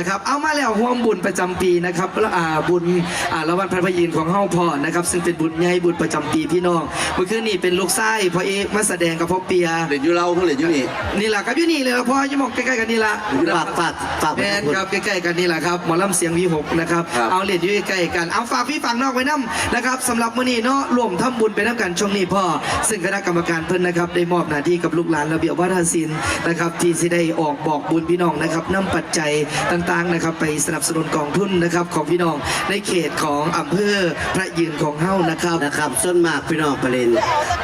นะครับ เอามาแล้วห่วมบุญประจำปีนะครับแล้วอ่าบุญอ่าละวันพระพยินของเฮาพ่อนะครับ ซึ่งเป็นบุญใหญ่บุญประจำปีพี่น้องเมื่อคืนนี้เป็นลูกไส้พ่อเอกมาแสดงกับพ่อเปียเล่นอยู่เราเขาเล่นอยู่นี่นี่แหละครับอยู่นี่เลยละพ่ออยี่หมองใกล้ๆกันนี่ละฝากฝากฝากแมนครับใกล้ๆกันนี่แหละครับหมอลำเสียงวีหกนะครับครับเอาเหรียญอยู่ใกล้ๆกันเอาฝากพี่ฝั่งนอกไว้น้ำนะครับสำหรับมื้อนี้เนาะรวมทำบุญไปน้ำกันช่วงนี้พ่อ ซึ่งคณะกรรมการเพิ่นนะครับได้มอบหน้าที่กับลูกหลานระเบียบวัฒนศิลป์นะครับที่สิได้ออกบอกบุญพี่น้องนะครับนำปัจจัยต่างๆนะครับ ไปสนับสนุนกองทุนนะครับ ของพี่น้องในเขตของอำเภอพระยืนของเฮานะครับ นะครับส่วนมากพี่น้องประเด็น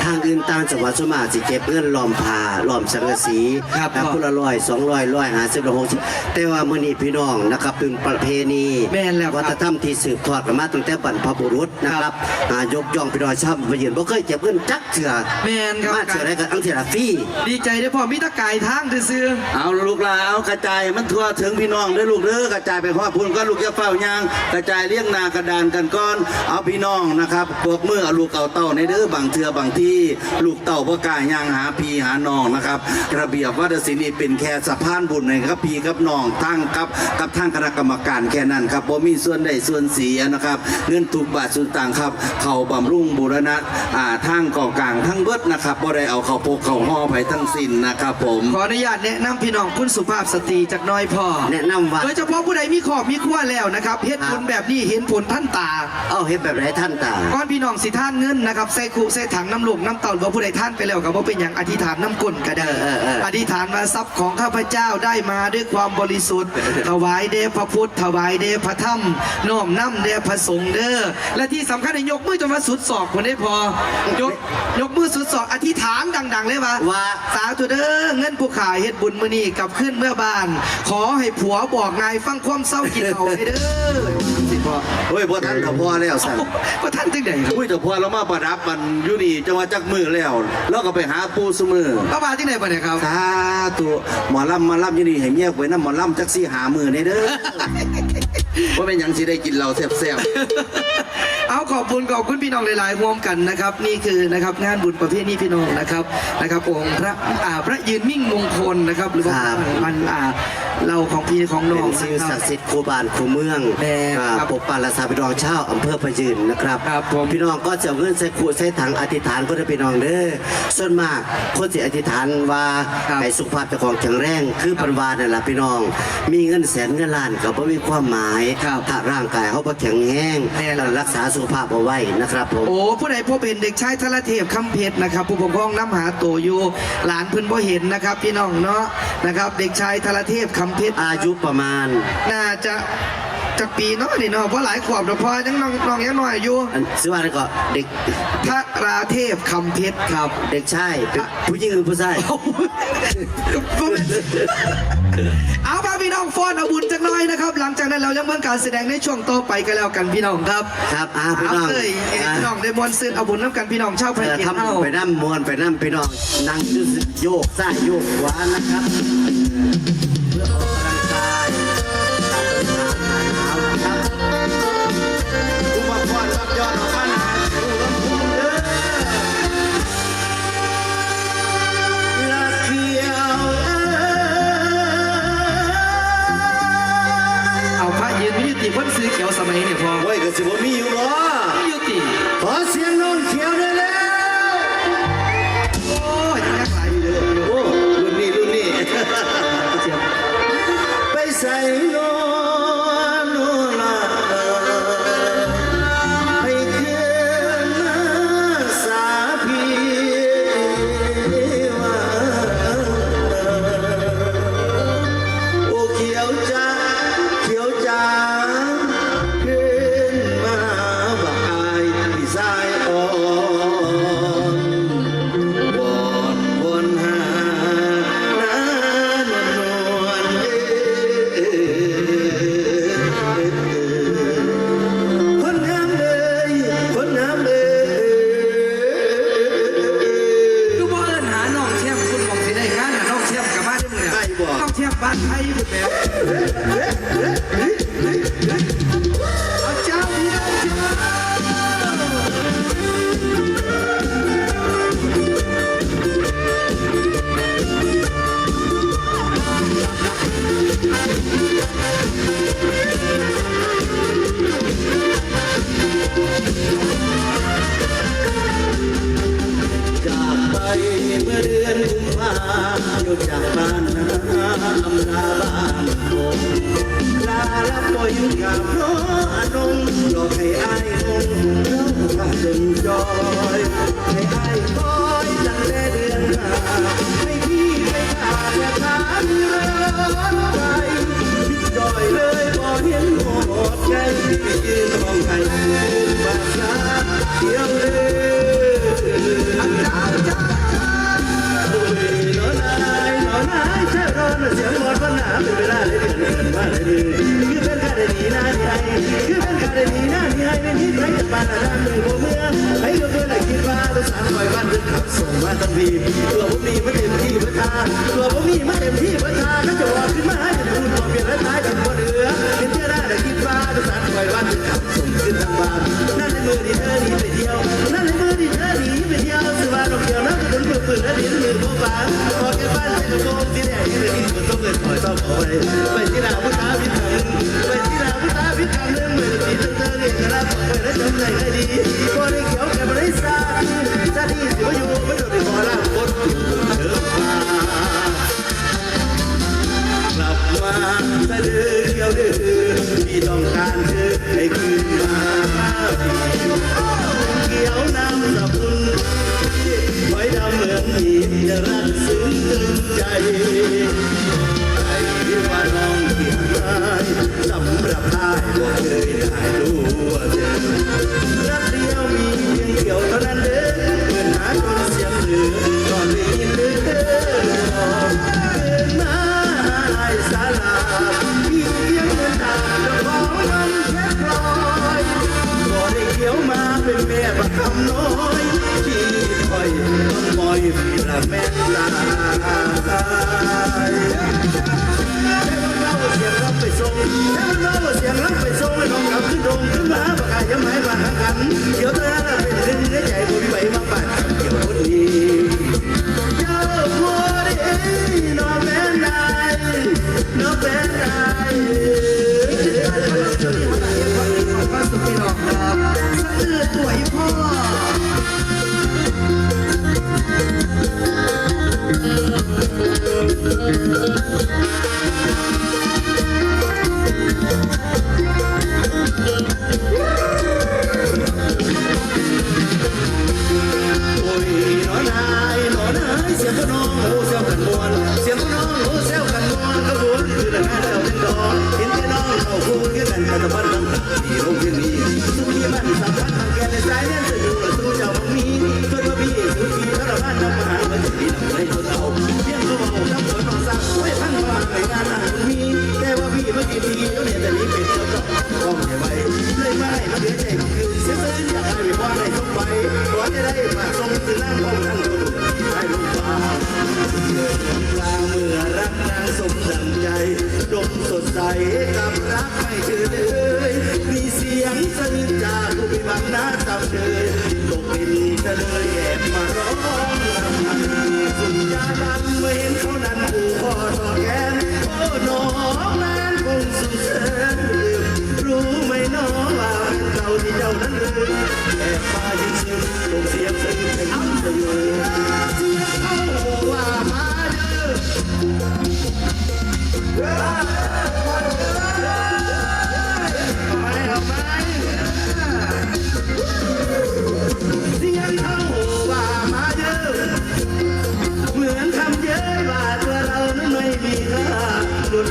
ทางอื่นต่างจังหวัดส่วนมากสิเก็บเงินล้อมผ้าล้อมสังกะสีครับนะคนละร้อยสองร้อยร้อยห้าสิบร้อยหกสิบแต่ว่ามื้อนี้พี่น้องนะครับเป็นประเพณีแม่นแล้วครับ วัฒนธรรมที่สืบทอดกันมาตั้งแต่บรรพบุรุษนะครับหายกย่องพี่น้องชาวประยืนบ่เคยเก็บเงินจักเถื่อแม่นครับมาเถื่อได้กันอังเถื่อละฟรี ดีใจเด้อพ่อมีแตะกายทางซื่อเอาลูกหลานเอากระจายมันทั่วถึงพี่น้องเด้อลูกเด้อกระจายไปพ่อพูนก็ลูกจะเฝ้ายาง กระจายเลี้ยงนากระดานกันก้อน เอาพี่น้องนะครับพวกมือเอาลูกเอาเต้าในเด้อบางเทือบางที่ลูกเต้าบ่กล้ายางหาพี่หาน้องนะครับ ระเบียบวัฒนศิลป์นี่เป็นแค่สะพานบุญนะครับพี่กับน้องทั้งกับกับทางคณะกรรมการแค่นั้นครับบ่มีส่วนใดส่วนเสียนะครับเงินทุกบาทส่วนต่างครับ เขาบำรุงบูรณะอ่าทางก่อกลางทั้งเบิดนะครับบ่ได้เอาเขาพกเขาห่อไปทั้งสิ้นนะครับผมๆขออนุญาตแนะนำพี่น้องคุณสุภาพสตรีจากน้อยพ่อแนะนำว่าโดยเฉพาะผู้ใดมีขอบมีขั้วแล้วนะครับเฮ็ดผลแบบนี้เห็นผลท่านตา เอาเฮ็ดแบบไหนท่านตาก้อนพี่น้องสิท่านเงินนะครับใส่คุใส่ถังน้ำลูกน้ำเต่าหรือว่าผู้ใดท่านไปแล้วก็บ่เป็นอย่างอธิษฐานน้ำก้นก็ได้เออเออเอออธิษฐานมาทรัพย์ของข้าพเจ้าได้มาด้วยความบริสุทธิ์ ถวายเดชพระพุทธถวายเดชพระธรรมน้อมน้ำเดชพระสงฆ์เด้อและที่สำคัญให้ยกมือจนมาสุดศอกคนได้พอยกยกมือสุดศอกอธิษฐานดัง ๆ เลยว่าว่าสาธุเด้อเงินผู้ขายเฮ็ดบุญมื้อนี้กลับขึ้นเมื่อบ้าน ขอให้ผัวบอกนายฟังความเศร้ากินเขาให้เด้อสิพ่อเฮ้ยพ่อท่านกับพ่อแล้วสั่นว่าท่านจึงไดครับอุ้ยแต่พ่อเรามาประดับมันอยู่นี่จังหวัดจักมือแล้ว แล้วก็ไปหาปูสมือก็มาที่ไหนบ่เนี่ยครับสาธุหมอลำมาลำอยู่นี่ให้เมียไว้น้ำหมอลำจักซี่หามือในเด้อว่าเป็นหยังสิได้กินเราแซ่บ เอาขอบคุณขอบคุณพี่น้องหลายๆร่วมกันนะครับ นี่คือนะครับงานบุญประเภทนี้พี่น้องนะครับนะครับองค์พระอ่าพระยืนมิ่งมงคลนะครับ หรือว่าครับ มันอ่าเราของพี่ของน้เป็องนสิ่งนะคศัรับกดิ์สิทธิ์คูบานคูเมืองแม่อ่าครับปกปักรักษาพี่น้องชาวอำเภอพะยืนนะครับครับผม พี่น้องก็จะเอาเงินใส่ขวดใส่ถังอธิษฐานก็ได้พี่น้องเด้อส่วนมากคนสิอธิษฐานว่าครับให้สุขภาพเจ้าของแข็งแรงคือปันวานั่นแหละพี่น้อง มีเงินแสนเงินล้านก็บ่มีความหมายครับถ้าร่างกายเขาบ่แข็งแรงแน่นอนแล้วรักษาสุขภาพเอาไว้นะครับผม โอ้ผู้ใดพบเห็นเด็กชายทรเทพคำเพชรนะครับ ผู้ปกครองน้ำหาตัวอยู่หลานเพิ่นบ่เห็นนะครับพี่น้องเนาะนะครับ เด็กชายทรเทพคำเพชรอายุประมาณ น่าจะ จากปีเนาะนี่เนาะเพราะหลายขวบแล้วพอยังน้องน้องยังน้อยอยู่ อันซื้อว่าแล้วก็เด็กทราเทพคำเพชรครับเด็กชายเป็นผู้หญิงหรือผู้ชาย เอาพาพี่น้องฟ้อนเอาบุญจักหน่อยนะครับ หลังจากนั้นเรายังเบิ่งการแสดงในช่วงต่อไปกันแล้วกันพี่น้องครับ ครับอาพี่น้องเอ้ยเอ้ยพี่น้องได้มวนซื้อเอาบุญน้ำกันพี่น้องชาวพเอระอเกียรติทำเฮาไปน้ำมวนไปน้ำพี่น้องนั่งยืดโยกซ้ายโยกขวานะครับ มัยเนี่ยพอ โอ้ยก็สิบ่มีอยู่บ่วิยุ I even man? บ่อยู่กับน้องอนงหลอกให้อายงงเราข้าจนจอยให้อายคอยตั้งแต่เดือนห้าให้พี่ไปหาอย่า คือเป็นการดีนะที่ให้เป็นที่ไรจะปานอะไรมือเมืองให้ก็เพื่อนคิดว่าต้องสาร้อยบ้านเดินขับส่งมาตั้งทีตัวผมมีมาเต็มที่ประทา รงแค่มันร้องเสียงรับไปทรงให้น้องกลับที่ดงขึ้นมาปากกายังไม่มาหากันเดี๋ยวเธอ สียงก็น้องโอ้เซลกันมวนเสียงก็น้องโอ้เซลกันมวนกระบวนคือแต่งานเราเป็นดอกเห็นแต่น้องเขาคู่กันกันกันตะวันตั้งที่โรงเรียนนี้สุขีมันสัมพันธ์ทางแกนในสายเลี้ยงจะอยู่สู้เจ้าบ่มีเพื่อนว่าพี่สุขีพระบ้านน้ำมหามันจะดีน้ำใจคนเอาเพียงเขาบอกน้ำฝนมาสักไว้พันมาในงานนั้นมีแต่ว่าพี่เมื่อกี้พี่แล้วเนี่ยแต่นี้เป็นเจ้าดอกก้องไม่ไหวเลยไม่มาเดือดใจคือเสียซื่ออยากให้พ่อได้สมไปขอจะได้มาทรงตื่นนั่งห้อง เกิดกลางเมื่อรักนางสมดังใจดมสดใสกับรักไม่เจอเลยมีเสียงสะอื้นจากผู้พิบังหน้าตาเธอตกเป็นเธอเลยแอบมาร้องลำสุดยาดันเมื่อเห็นเขานั้นผูกคอต่อแขนโอ้น้องนั้นคงสุดแสนลืมรู้ไหมน้องว่าเป็นเราที่เจ้านั้นลืมแอบมายิงซึมลงเสียงซึ้งเป็น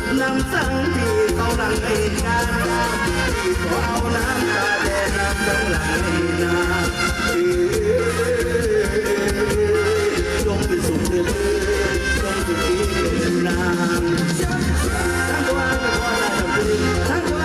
นำสังที่เขาหลังให้การที่เขาเอาน้ำตาแดงน้ำต้องหลังให้นาจงเป็นสุขเดือจงสุขีเป็นนางทั้งวันไม่พอได้ทำคืนทั้งวันไม่พอได้ทำคืนยืนน้ำมันหัวใจตื่นกระจายสู้ไม่ได้มีแต่พี่น้องบ้านต้องมีหาคนมีได้ถึงยังได้เห็นไปโดนนอนกันก็หันไปความตะลุยที่ตัวหนุ่ น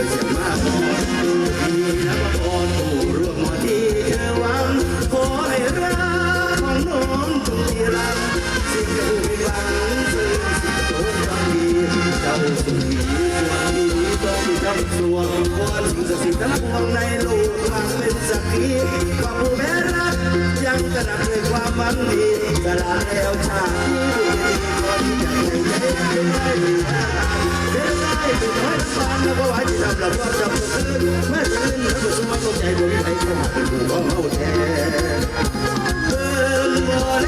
ควรสิ่งศักดิ์สิทธิ์ทั้งปวงในโลกมาเป็นสักขีความผู้แพ้รักยังกระดับด้วยความหวังดีสละแล้วชาตินี้ดูดีก่อนที่จะให้เย็นเย็นเย็นได้เป็นน้อยน้ำปานแล้วก็หวานที่ทำแล้วก็จำตัวคืนเมื่อคืนแล้วก็สมัยก็ใจบ่มีใครเข้ามาเป็นผู้ของเขาแท้เบิ่งบ่แล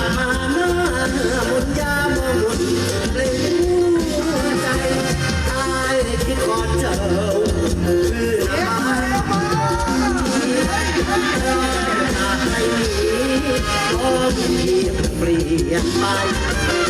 เปลี่ยนไป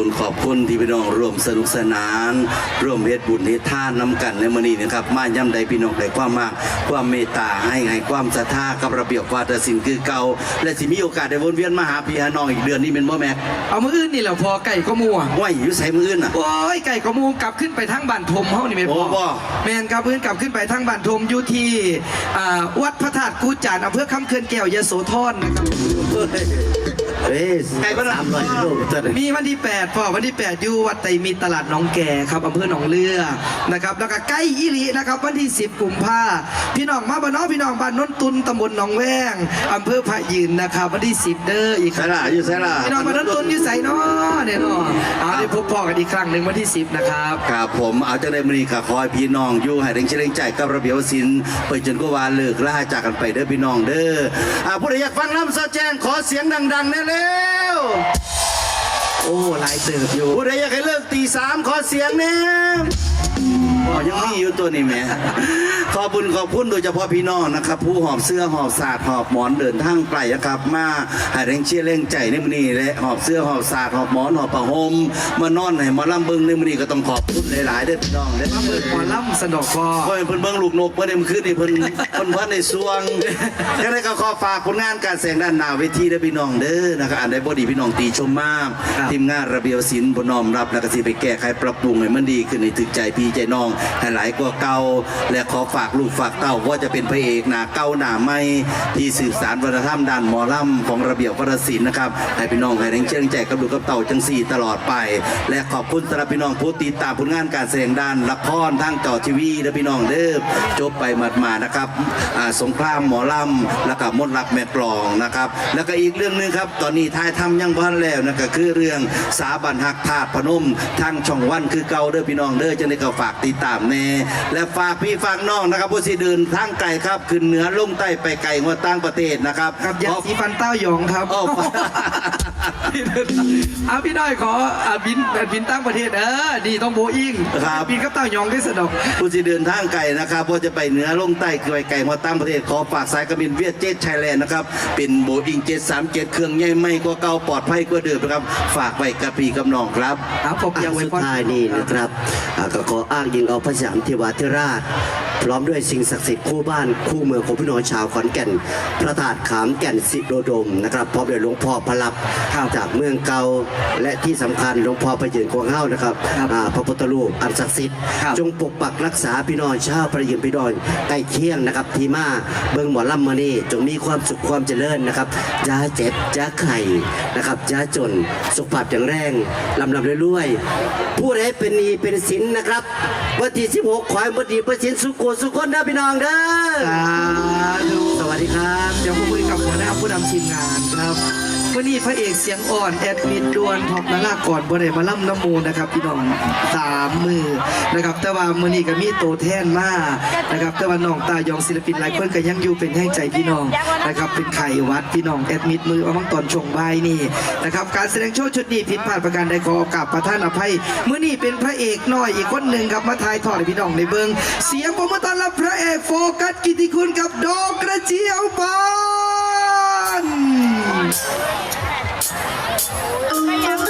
ครับขอบคุณขอบคุณที่พี่น้องร่วมสนุกสนาน ร่วมเฮ็ดบุญเฮ็ดทานนำกันในมื้อนี้นะครับ มาย่ำใดพี่น้องได้ความมาก ความเมตตาให้ให้ความศรัทธากับระเบียบวาทศิลป์คือเก่า และสิมีโอกาสได้วนเวียนมาหาพี่หาน้องอีกเดือนนี้เป็นบ่แม่เอามืออื่นนี่แหละพอไก่ก็มัวห้วยอยู่ไสมื้ออื่นน่ะโอ้ยไก่ก็มัวกลับขึ้นไปทางบ้านทมเฮานี่ไม่พอโอ้บ่แมนครับเพื่อนกลับขึ้นไปทางบ้านทมอยู่ที่อ่าวัดพระธาตุกูจานอำเภอคำเขื่อนแก้วยโสธรนะครับ เฮ้ยสามร้อยกิโลเมตรมีวันที่8พ่อวันที่ 8 อยู่วัดไตรมิตรตลาดหนองแก่ครับอำเภอหนองเรือนะครับ แล้วก็ใกล้อีหลีนะครับ วันที่ 10กุมภาพี่น้องมาบ้านน้องพี่น้องบ้านนนตุนตำบลหนองแวงอำเภอพระยืนนะครับ วันที่ 10 เด้ออีกคไสรั้งล่ะอยู่ไสล่ะ พี่น้องบ้านนนตุนอยู่ใส่นาะเนี่ยเนาะเอาได้พบพ่อกันอีกครั้งหนึ่งวันที่ 10 นะครับ ครับผมเอาจังไดมื้อนี้ก็ขอให้พี่น้องอยู่ให้แรงเชื่อแรงใจกับระเบียบศิลป์ไปจนกว่าเลิกล่าจากกันไปเด้อพี่น้องเด้ออ่าผู้ใดอยากฟังน้ำซอแจ้งขอเสียงดังๆแน่เร็วโอ้หลายเติบอยู่ผู้ใดอยากให้เลิกตีสามขอเสียงแน่ อ๋อยังมีอยู่ตัวนี้แหม่ขอบคุญขอบคุณโดยเฉพาะพี่น้องนะครับ ผู้หอบเสื้อหอบสาดหอบหมอนเดินทางไกลนะครับ มาให้แรงเชียร์แรงใจในมื้อนี้และหอบเสื้อหอบสาดหอบหมอนหอบผ้าห่มมานอนให้หมอลำเบิงในมื้อนี้ก็ต้องขอบคุณหลายๆเด้อพี่น้องเด้อมาเปิดหมอลำสนอกพอเพิ่นเพิ่นเบิ่งลูกนกเพิ่นเอ็มขึ้นนี่เพิ่นเพิ่นว่าในสวงยังไงก็ขอฝากผลงานการแสดงด้านหน้าเวทีเด้อพี่น้องเด้อนะครับอันใดบ่ดีพี่น้องตีชมมากครับทีมงานระเบียบศิลป์บ่น้อมรับแล้วก็สิไปแก้ไขปรับปรุงให้มันดีขึ้นให้ถึกใจพี่ใจน้องให้หลายกว่าเก่าและขอฝากลูกฝากเต้าว่าจะเป็นพระเอกหนาเก้าหนาไม่ที่สื่อสารวัฒนธรรมด้านหมอลำของระเบียบวัฒนศิลป์นะครับให้พี่น้องให้แรงเชื่อแรงใจกับลูกกับเต่าจังสี่ตลอดไป และขอบคุณสำหรับพี่น้องผู้ติดตามผลงานการแสดงด้านละครทางจอทีวีและพี่น้องเด้อจบไปหมาดๆนะครับสงครามหมอลำแล้วก็มดรักแม่กลองนะครับ แล้วก็อีกเรื่องหนึงครับ ตอนนี้ท้ายทำยังพันแล้วนะก็คือเรื่องสาบันหักธาตุพนมทางช่องวันคือเก่าเด้อพี่น้องเด้อจังได้ก็ฝากติดตามแน่และฝากพี่ฝากน้องนะครับผู้สิเดินทางไกลครับขึ้นเหนือลงใต้ไปไกลกว่าต่างประเทศนะครับกับยาขอสีฟันเต้าหยองครับอ้อ เอาพี่น้อยขออ่าบินบินตั้งประเทศเออนี่ต้องโบอิงครับ บินกับเต้าหยองได้สะดอก ผู้ที่เดินทางไกลนะครับว่าจะไปเหนือลงใต้ไกลไกลมาตั้งประเทศขอฝากสายการบินเวียดเจ็ตไทยแลนด์นะครับ เป็นโบอิงเจ็ดสามเจ็ดเครื่องใหญ่ไม่กว่าเก่าปลอดภัยกว่าเดิมนะครับ ฝากไว้กับพี่กับน้องครับเอาผมอยากไว้สุดพรท้ายนี่นะครับอ่าก็ขออ้างยิงเอาพระสยามเทวาธิราช พร้อมด้วยสิ่งศักดิ์สิทธิ์คู่บ้านคู่เมืองของพี่น้องชาวขอนแก่น พระธาตุขามแก่นสิโรดมนะครับพร้อมด้วยหลวงพ่อพระลับจากเมืองเก่าและที่สำคัญหลวงพ่อประยืนกวงเฮ้านะครับอ่าพระพุทธรูปอันศักดิ์สิทธิ์จงปกปักรักษาพี่น้องชาวประยืนพี่น้องใกล้เคียงนะครับทีมาเบิ่งหมอลำมานี่จงมีความสุขความเจริญนะครับจ้าเจ็บจ้าไข่นะครับจ้าจนสุขภาพแข็งแรงลำลำรวยๆผู้ใดเป็นหนี้เป็นสินนะครับวันที่16ขอให้บดีประสินสุขโขสุขคนนะพี่น้องเด้อสาธุสวัสดีครับ เดี๋ยวผมคุยกับหัวหน้าผู้นำทีมงานครับ วันนี้พระเอกเสียงอ่อนแอดมิดดวนทอกนาลาก่อนบ่ได้มาล่ำน้ำมูนะครับพี่น้องสามมือนะครับ แต่ว่ามื้อนี้ก็มีโตแท่นมานะครับ แต่ว่าน้องตายองศิลปินหลายคนก็ยังอยู่เป็นแห้งใจพี่น้องนะครับ เป็นไข่วัดพี่น้องแอดมิดมือเอามังตอนช่วงบ่ายนี่นะครับ การแสดงโชว์ชุดนี้ผิดพลาดประการใดขอกราบประท่านอภัยมื้อนี้เป็นพระเอกน้อยอีกคนหนึ่งครับมาทายทอดพี่น้องในเบิงเสียงปรบมือต้อนรับพระเอกโฟกัสกิติคุณกับดอกกระเจียวบา น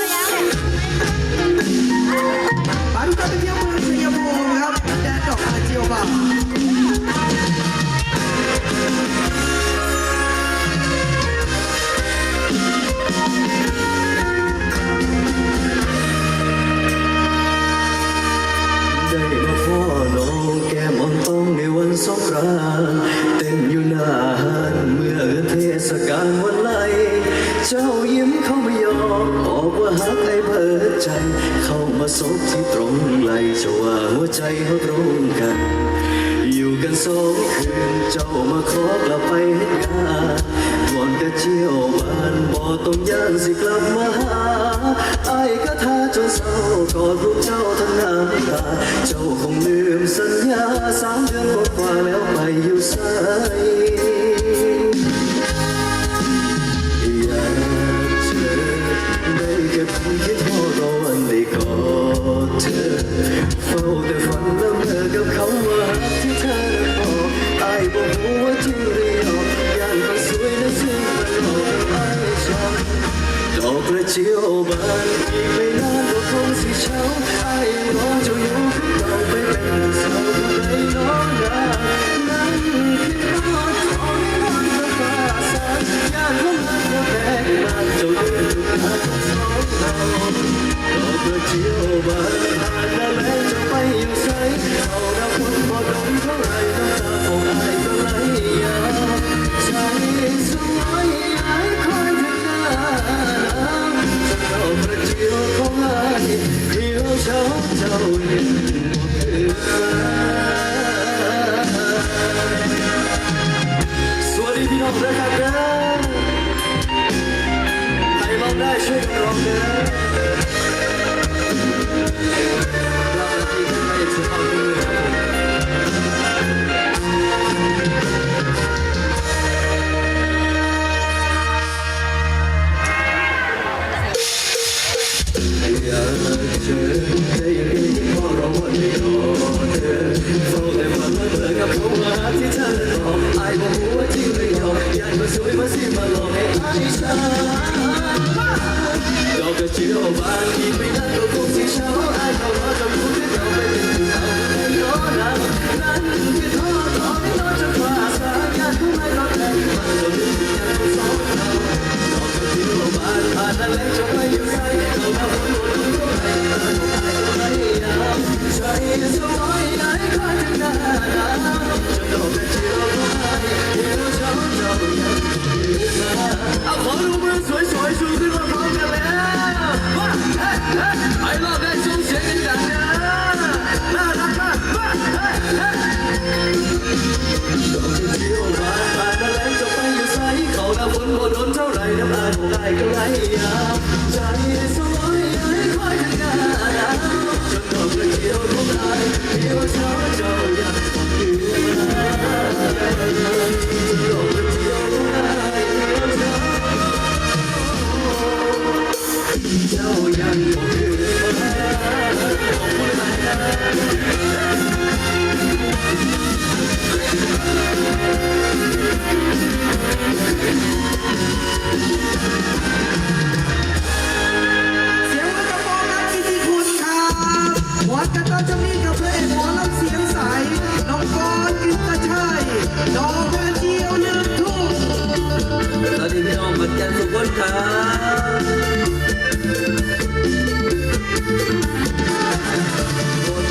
เศร้ากอดรูปเจ้าทั้งน้ำตา เจ้าคงลืมสัญญาสามเดือนกว่าแล้วไปอยู่ไสอยากเจอได้แค่เพียงคิดทอดรอวันได้กอดเธอ เฝ้าแต่ฝันและเมอกับเขาว่าที่เธอบอกไอ้บอกว่าจริงหรือหลอกย่านเขาสวยและซึ้งมันหลอกไอ้ชอบดอกกระเจียวบานอี ไ